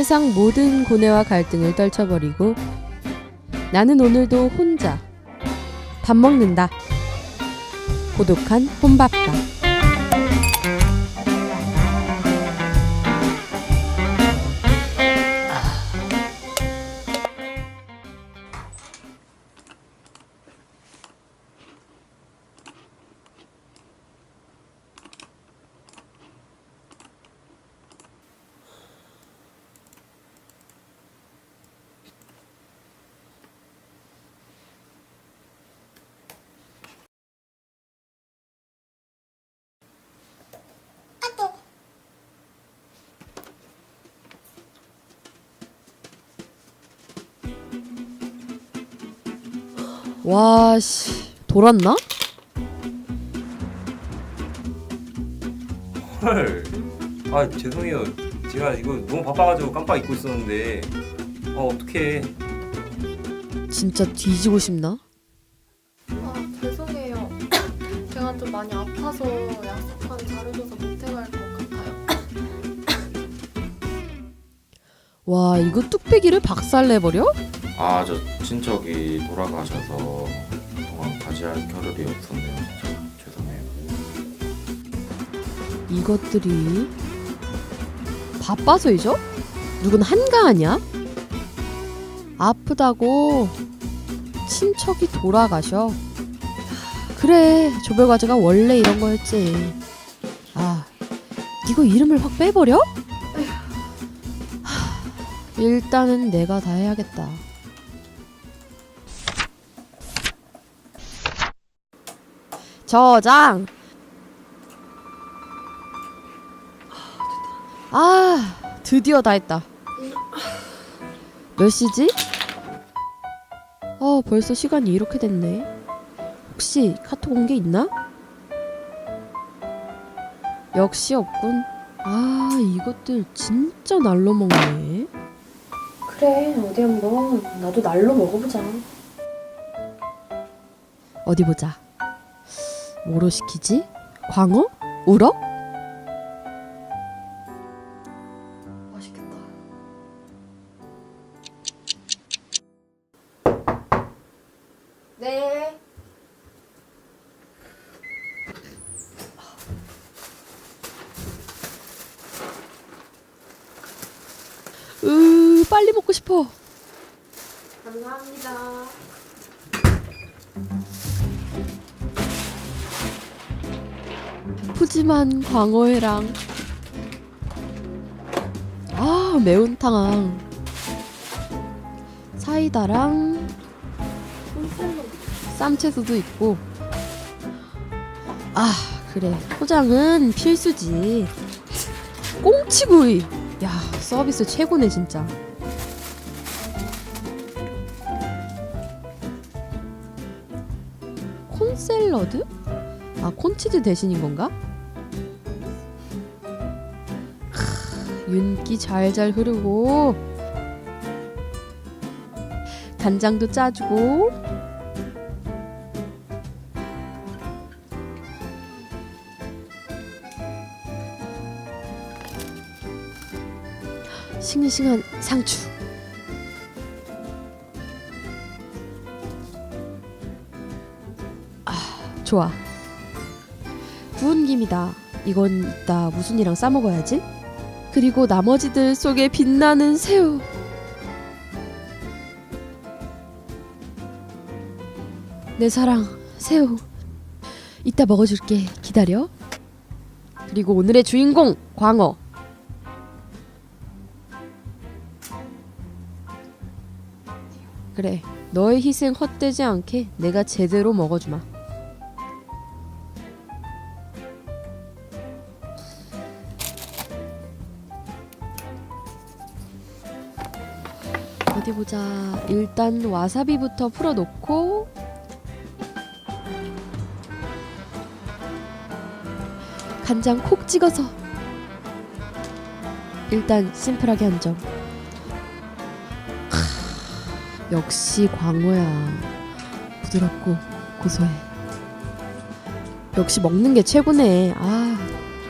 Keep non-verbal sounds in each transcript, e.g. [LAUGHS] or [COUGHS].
세상 모든 고뇌와 갈등을 떨쳐버리고 나는 오늘도 혼자 밥 먹는다. 고독한 혼밥밥. 와, 씨. 돌았나? 헐. 아 죄송해요. 제가 이거 너무 바빠가지고 깜빡 잊고 있었는데. 아 어떡해. 진짜 뒤지고 싶나? 아, 죄송해요. [COUGHS] 제가 좀 많이 아파서 약속 와, 이거 뚝배기를 박살내버려? 아 저 친척이 돌아가셔서 그동안 가지할 겨를이 없었네요 진짜 죄송해요 이것들이 바빠서이죠? 누군 한가하냐? 아프다고 친척이 돌아가셔. 그래, 조별과제가 원래 이런 거였지. 아, 이거 이름을 확 빼버려? 하, 일단은 내가 다 해야겠다. 저장. 아, 드디어 다 했다. 몇 시지? 어, 벌써 시간이 이렇게 됐네. 혹시 카톡 온 게 있나? 역시 없군. 아, 이것들 진짜 날로 먹네. 그래, 어디 한번 나도 날로 먹어보자. 어디 보자. 뭐로 시키지? 광어? 우럭? 맛있겠다. 네. 으, 빨리 먹고 싶어. 감사합니다. 푸짐한 광어회랑. 아 매운탕. 사이다랑 쌈채소도 있고. 아 그래. 포장은 필수지. [LAUGHS] 꽁치구이. 야 서비스 최고네 진짜 샐러드? 아 콘치즈 대신인 건가? 크, 윤기 잘잘 흐르고 간장도 짜주고 싱싱한 상추 좋아 구운 김이다. 이건 이따 무순이랑 싸 먹어야지. 그리고 나머지들 속에 빛나는 새우. 내 사랑, 새우. 이따 먹어줄게. 기다려. 그리고 오늘의 주인공, 광어. 그래, 너의 희생 헛되지 않게 내가 제대로 먹어주마. 자. 일단 와사비부터 풀어놓고 간장 콕 찍어서 일단 심플하게 한 점. 크, 역시 광어야. 부드럽고 고소해. 역시 먹는 게 최고네. 아,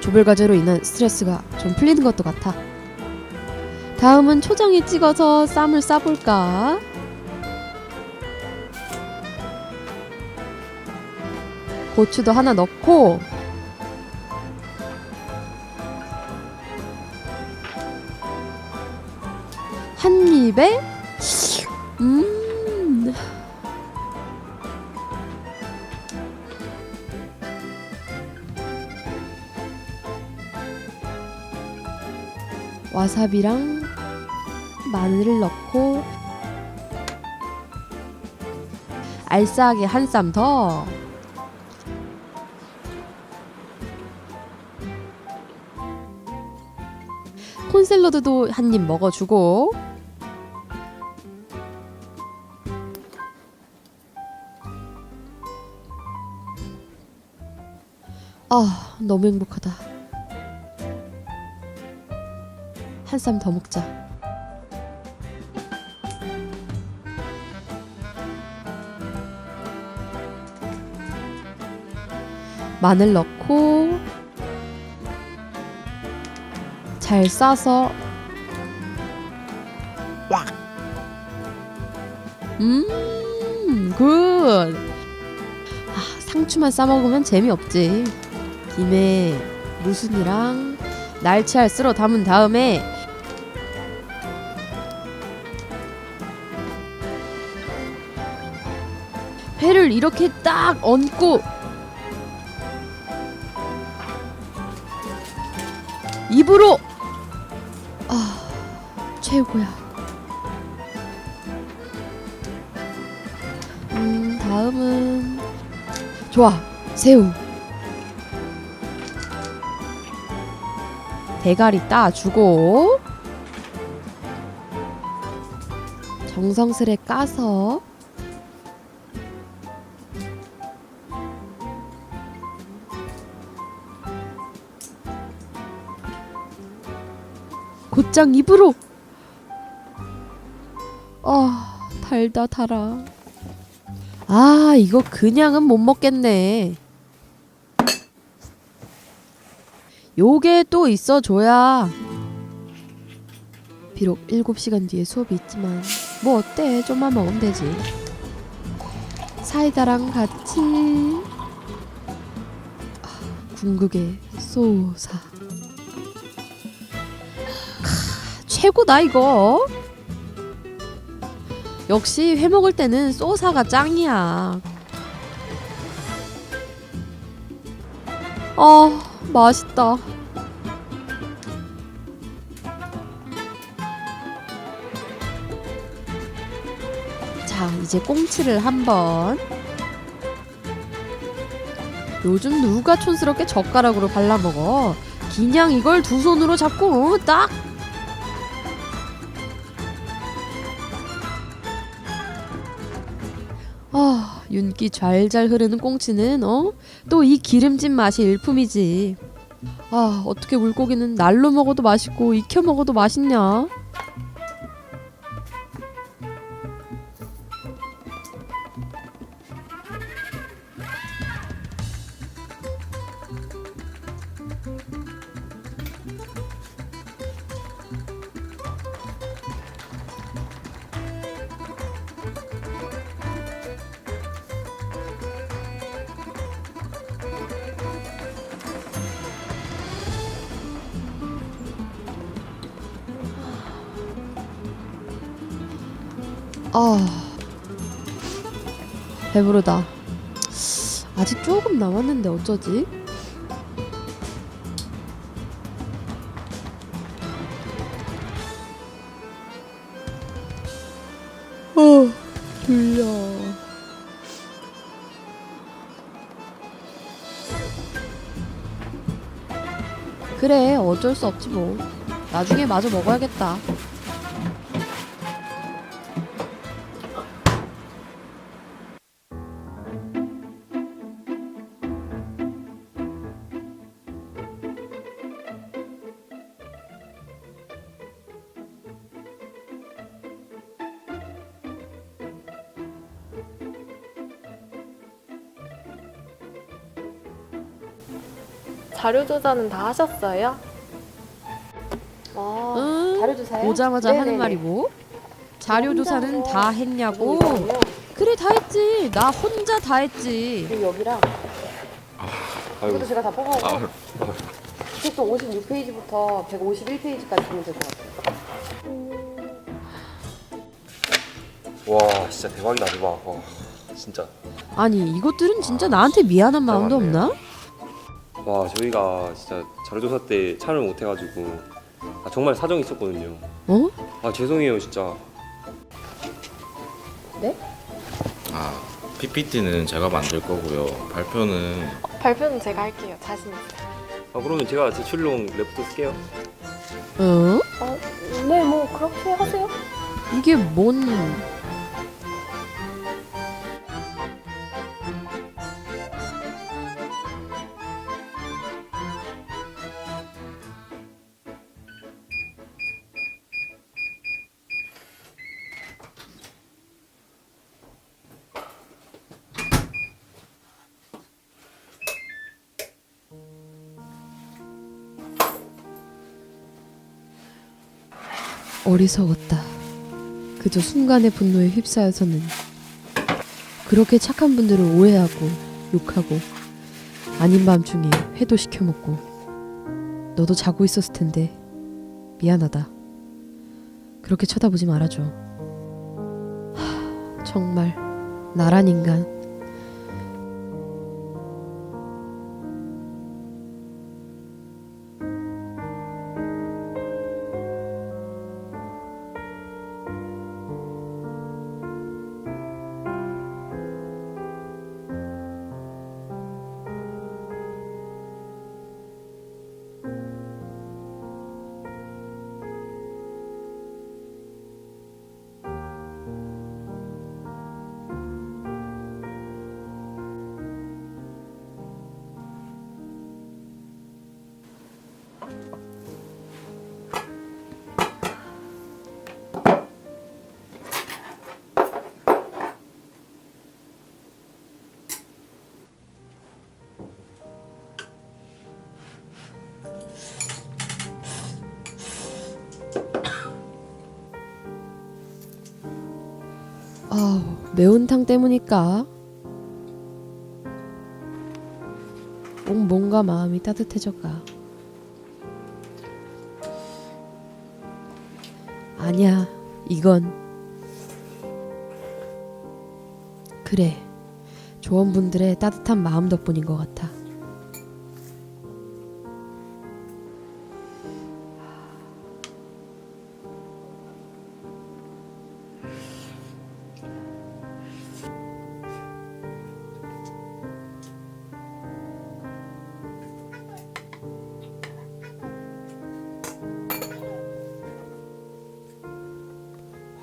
조별 과제로 인한 스트레스가 좀 풀리는 것도 같아. 다음은 초장에 찍어서 쌈을 싸볼까? 고추도 하나 넣고 한 입에 음 와사비랑 마늘을 넣고 알싸하게 한 쌈 더. 콘샐러드도 한 입 먹어주고. 아 너무 행복하다. 한 쌈 더 먹자 마늘 넣고 잘 싸서 음, 굿. 아, 상추만 싸 먹으면 재미없지. 김에 무순이랑 날치알 쓸어 담은 다음에 회를 이렇게 딱 얹고 입으로. 아 최고야. 음 다음은. 좋아 새우. 대가리 따주고. 정성스레 까서 곧장 입으로. 아 달다 달아. 아 이거 그냥은 못 먹겠네. 요게 또 있어줘야. 비록 7시간 뒤에 수업이 있지만 뭐 어때? 좀만 먹으면 되지. 사이다랑 같이. 아, 궁극의 소사 최고다 이거. 역시 회 먹을 때는 소사가 짱이야. 아 맛있다. 자 이제 꽁치를 한번. 요즘 누가 촌스럽게 젓가락으로 발라 먹어? 그냥 이걸 두 손으로 잡고 딱 윤기 잘잘 흐르는 꽁치는 어? 또 이 기름진 맛이 일품이지. 아, 어떻게 물고기는 날로 먹어도 맛있고 익혀 먹어도 맛있냐? 아, 배부르다. 아직 조금 남았는데 어쩌지? 어, 졸려. 그래, 어쩔 수 없지 뭐. 나중에 마저 먹어야겠다. 자료 조사는 다 하셨어요? 아, 응? 자료 조사요? 오자마자 하는 네네네. 말이고 자료 조사는 혼자서 다 했냐고 이거요? 그래 다 했지 나 혼자 다 했지 그리고 여기랑 아이고 이것도 제가 다 뽑아오고 아, 책도 56페이지부터 151페이지까지 보면 될 것 같아요. 와 진짜 대박이다 대박 와 진짜 아니 이것들은 진짜 나한테 미안한 마음도. 없나? 와 저희가 진짜 자료조사 때 참여를 못해가지고 아, 정말 사정이 있었거든요 어? 아 죄송해요 진짜 아 PPT는 제가 만들 거고요. 발표는 발표는 제가 할게요. 자신 있어요. 아 그러면 제가 제출용 랩부터 쓸게요 어? 어, 네, 뭐 그렇게 하세요. 이게 뭔 어리석었다. 그저 순간의 분노에 휩싸여서는 그렇게 착한 분들을 오해하고 욕하고 아닌 밤중에 회도 시켜 먹고 너도 자고 있었을 텐데 미안하다. 그렇게 쳐다보지 말아줘. 하, 정말 나란 인간. 아우 매운탕 때문일까? 꼭 뭔가 마음이 따뜻해져가. 아니야, 이건 그래 조원분들의 따뜻한 마음 덕분인 것 같아.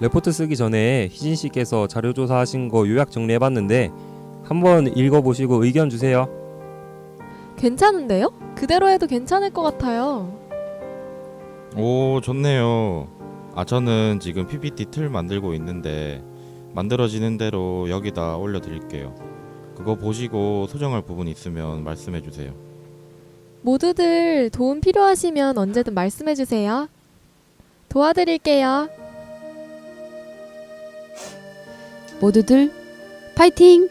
레포트 쓰기 전에 희진 씨께서 자료 조사하신 거 요약 정리해봤는데 한번 읽어보시고 의견 주세요. 괜찮은데요? 그대로 해도 괜찮을 것 같아요. 오 좋네요. 아 저는 지금 PPT 틀 만들고 있는데 만들어지는 대로 여기다 올려드릴게요. 그거 보시고 수정할 부분 있으면 말씀해 주세요. 모두들 도움 필요하시면 언제든 말씀해 주세요. 도와드릴게요. 모두들 파이팅!